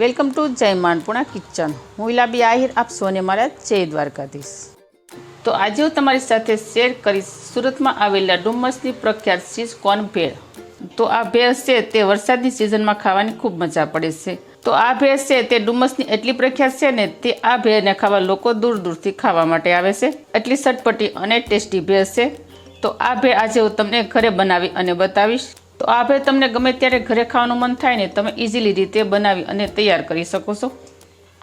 Welcome to જય માનપુણા kitchen. હું ઇલાબી આહિર, આપ સોને મારા જય દ્વારકાધીશ. તો આજે હું તમારી સાથે શેર કરીશ સુરતમાં આવેલા ડુમસની પ્રખ્યાત ચીઝ કોર્ન ભેળ. તો આ ભેળ છે તે વરસાદની સિઝનમાં ખાવાની ખૂબ મજા પડે છે. તો આ ભેળ છે તે ડુમસની એટલી પ્રખ્યાત છે ને તે આ ભેળને ખાવા લોકો દૂર દૂરથી ખાવા માટે આવે છે. એટલી સટપટી અને ટેસ્ટી ભેળ છે. તો આ ભેળ આજે હું તમને ઘરે બનાવી અને બતાવીશ. તો આ ભેળ તમને ગમે ત્યારે ઘરે ખાવાનું મન થાય ને તમે ઇઝીલી રીતે બનાવી અને તૈયાર કરી શકો છો.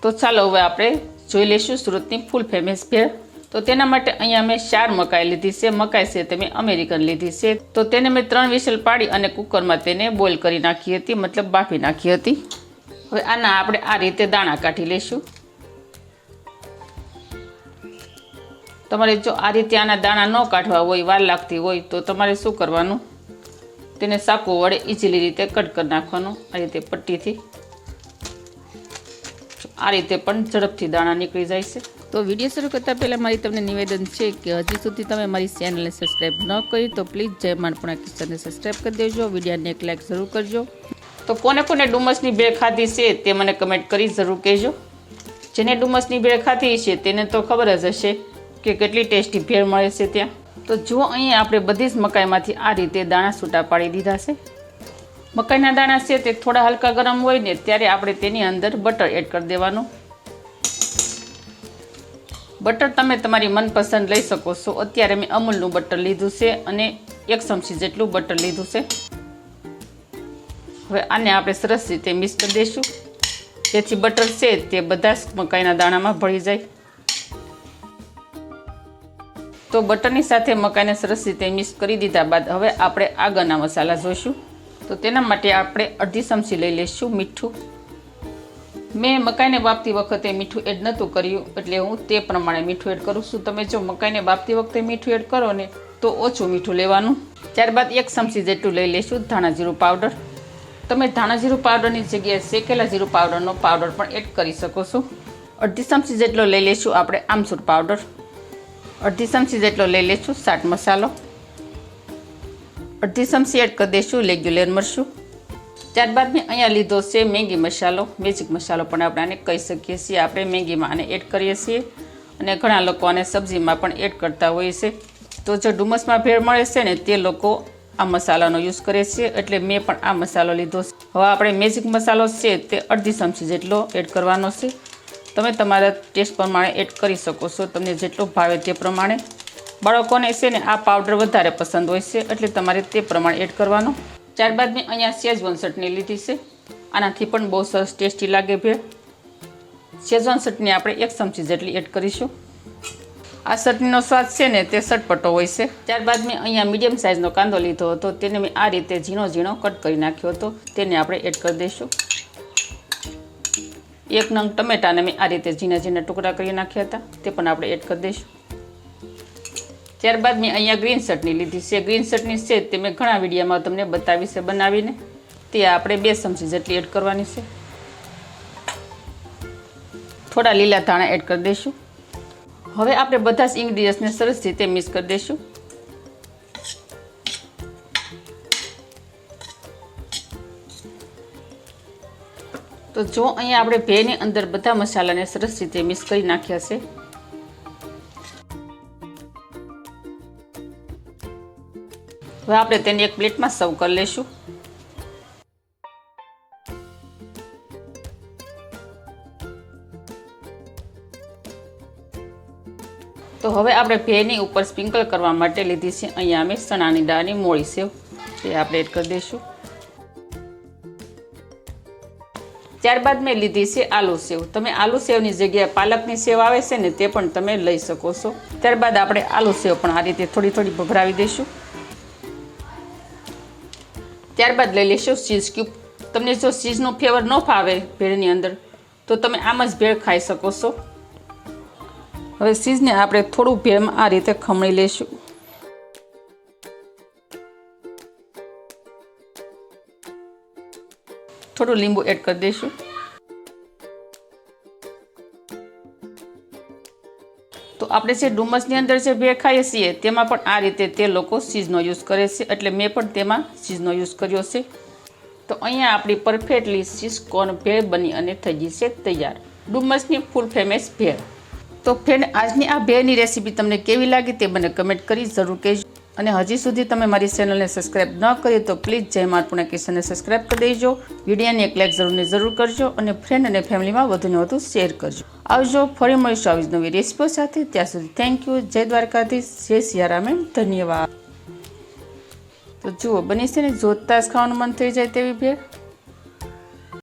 તો ચાલો હવે આપણે જોઈ લઈશું સુરતની ફૂલ ફેમસ ભેળ. તો તેના માટે અહીંયા મેં ચાર મકાઈ લીધી છે. મકાઈ છે તે મેં અમેરિકન લીધી છે. તો તેને મેં ત્રણ વિસલ પાડી અને કુકરમાં તેને બોઇલ કરી નાખી હતી, મતલબ બાફી નાખી હતી. હવે આના આપણે આ રીતે દાણા કાઢી લઈશું. તમારે જો આ રીતે આના દાણા ન કાઢવા હોય, વાર લાગતી હોય તો તમારે શું કરવાનું? તેને સાકુ વડે ઇઝીલી રીતે કટ કરી નાખવાનું આ રીતે પટ્ટીથી. આ રીતે પણ ઝડપથી દાણા નીકળી જાય છે. તો વીડિયો શરૂ કરતાં પહેલાં મારી તમને નિવેદન છે કે હજી સુધી તમે મારી ચેનલને સબસ્ક્રાઈબ ન કરી તો પ્લીઝ જય માણપણા કિચનને સબસ્ક્રાઈબ કરી દેજો વિડીયાને એક લાઈક જરૂર કરજો. તો કોને કોને ડુમસની ભેળ ખાધી છે તે મને કમેન્ટ કરી જરૂર કહેજો. જેને ડુમસની ભેળ ખાધી છે તેને તો ખબર જ હશે કે કેટલી ટેસ્ટી ભેળ મળે છે ત્યાં. તો જુઓ, અહીંયા આપણે બધી જ મકાઈમાંથી આ રીતે દાણા છૂટા પાડી દીધા છે. મકાઈના દાણા છે તે થોડા હલકા ગરમ હોય ને ત્યારે આપણે તેની અંદર બટર એડ કરી દેવાનું. બટર તમે તમારી મનપસંદ લઈ શકો છો. અત્યારે મેં અમૂલનું બટર લીધું છે અને એક ચમચી જેટલું બટર લીધું છે. હવે આને આપણે સરસ રીતે મિક્સ કરી દઈશું. જેથી બટર છે તે બધા જ મકાઈના દાણામાં ભળી જાય. તો બટરની સાથે મકાઈને સરસ રીતે મિક્સ કરી દીધા બાદ હવે આપણે આગળના મસાલા જોઈશું. તો તેના માટે આપણે અડધી ચમચી લઈ લઈશું મીઠું. મેં મકાઈને બાફતી વખતે મીઠું એડ નહોતું કર્યું, એટલે હું તે પ્રમાણે મીઠું એડ કરું છું. તમે જો મકાઈને બાફતી વખતે મીઠું એડ કરો ને, તો ઓછું મીઠું લેવાનું. ત્યારબાદ એક ચમચી જેટલું લઈ લઈશું ધાણા જીરું પાવડર. તમે ધાણા જીરું પાવડરની જગ્યાએ શેકેલા જીરું પાવડરનો પાવડર પણ એડ કરી શકો છો. અડધી ચમચી જેટલો લઈ લઈશું આપણે આમસૂર પાવડર. અડધી ચમચી જેટલો લઈ લઈશું સાટ મસાલો. અડધી ચમચી એડ કરી દઈશું રેગ્યુલર મરશું ત્યારબાદ મેં અહીંયા લીધો છે મેગી મસાલો મેજિક મસાલો પણ આપણે આને કહી શકીએ છીએ. આપણે મેગીમાં આને એડ કરીએ છીએ અને ઘણા લોકો આને સબ્જીમાં પણ એડ કરતા હોય છે. તો જો ડુમસમાં ભેળ મળે છે ને, તે લોકો આ મસાલાનો યુઝ કરે છે. એટલે મેં પણ આ મસાલો લીધો છે. હવે આપણે મેજિક મસાલો છે તે અડધી ચમચી જેટલો એડ કરવાનો છે. તમે તમારા ટેસ્ટ પ્રમાણે એડ કરી શકો છો. તમને જેટલો ભાવે તે પ્રમાણે બાળકોને છે ને આ પાવડર વધારે પસંદ હોય છે, એટલે તમારે તે પ્રમાણે એડ કરવાનો. ત્યારબાદ મેં અહીંયા શેઝવાન ચટણી લીધી છે. આનાથી પણ બહુ સરસ ટેસ્ટી લાગે ભેળ શેઝવાન ચટણી આપણે એક ચમચી જેટલી એડ કરીશું. આ ચટણીનો સ્વાદ છે ને તે સટપટો હોય છે. ત્યારબાદ મેં અહીંયા મીડિયમ સાઇઝનો કાંદો લીધો હતો. તેને મેં આ રીતે ઝીણો ઝીણો કટ કરી નાખ્યો હતો. તેને આપણે એડ કરી દઈશું. એક નંગ ટમેટાને મેં આ રીતે ઝીણા ઝીણા ટુકડા કરી નાખ્યા હતા. તે પણ આપણે એડ કરી દઈશું. ત્યારબાદ મેં અહીંયા ગ્રીન ચટણી લીધી છે. ગ્રીન ચટણી છે તે મેં ઘણા વિડીયોમાં તમને બતાવી છે બનાવીને. તે આપણે બે ચમચી જેટલી એડ કરવાની છે. થોડા લીલા ધાણા એડ કરી દઈશું. હવે આપણે બધા જ ઇન્ગ્રીડિયન્ટ્સને સરસ રીતે મિક્સ કરી દઈશું. તો જો અહીંયા આપણે ભેની અંદર બધા મસાલાને સરસ રીતે મિક્સ કરી નાખ્યા છે. હવે આપણે તેને એક પ્લેટમાં સર્વ કરી લઈશું. તો હવે આપણે ભેની ઉપર સ્પ્રિંકલ કરવા માટે લીધી છે. અહીંયા અમે ચણાની દાળની મોળી સેવ. તે આપણે એડ કરી દઈશું. ત્યારબાદ મેં લીધી છે આલુ સેવ. તમે આલુ સેવની જગ્યાએ પાલકની સેવ આવે છે ને તે પણ તમે લઈ શકો છો. ત્યારબાદ આપણે આલુ સેવ પણ આ રીતે થોડી થોડી ભભરાવી દઈશું. ત્યારબાદ લઈ લઈશું ચીઝ ક્યુબ. તમને જો ચીઝનો ફ્લેવર ન ફાવે ભેળની અંદર, તો તમે આમ જ ભેળ ખાઈ શકો છો. હવે ચીઝને આપણે થોડું ભેળમાં આ રીતે ખમણી લઈશું થોડું લીંબુ એડ કરી દઈશું. તો આપણે જે ડુમસની અંદર જે ભે ખાઈએ છીએ, તેમાં પણ આ રીતે તે લોકો સીઝનો યુઝ કરે છે. એટલે મેં પણ તેમાં સીઝનો યુઝ કર્યો છે. તો અહીંયા આપણી પરફેક્ટલી સિસ્કોન ભેળ બની અને થઈ ગઈ છે તૈયાર. ડુમસની ફૂલ ફેમસ ભેળ. તો ફ્રેન્ડ આજની આ ભેળની રેસીપી તમને કેવી લાગી તે મને કમેન્ટ કરી જરૂર કહેજો. અને હજી સુધી તમે મારી ચેનલને સબસ્ક્રાઇબ ન કરી તો પ્લીઝ જય મારપુણા કિશનને સબસ્ક્રાઇબ કરી દેજો. વિડીયોને એક લાઇક જરૂરને જરૂર કરજો અને ફ્રેન્ડ અને ફેમિલીમાં વધુને વધુ શેર કરજો. આવજો ફરી મળીશું આવી જ નવી રેસીપીઓ સાથે. ત્યાં સુધી થેન્ક યુ જય દ્વારકાધીશ. જય સિયારામ એમ. ધન્યવાદ. તો જુઓ, બની છે ને, જોતા જ ખાવાનું મન થઈ જાય તેવી ભેળ.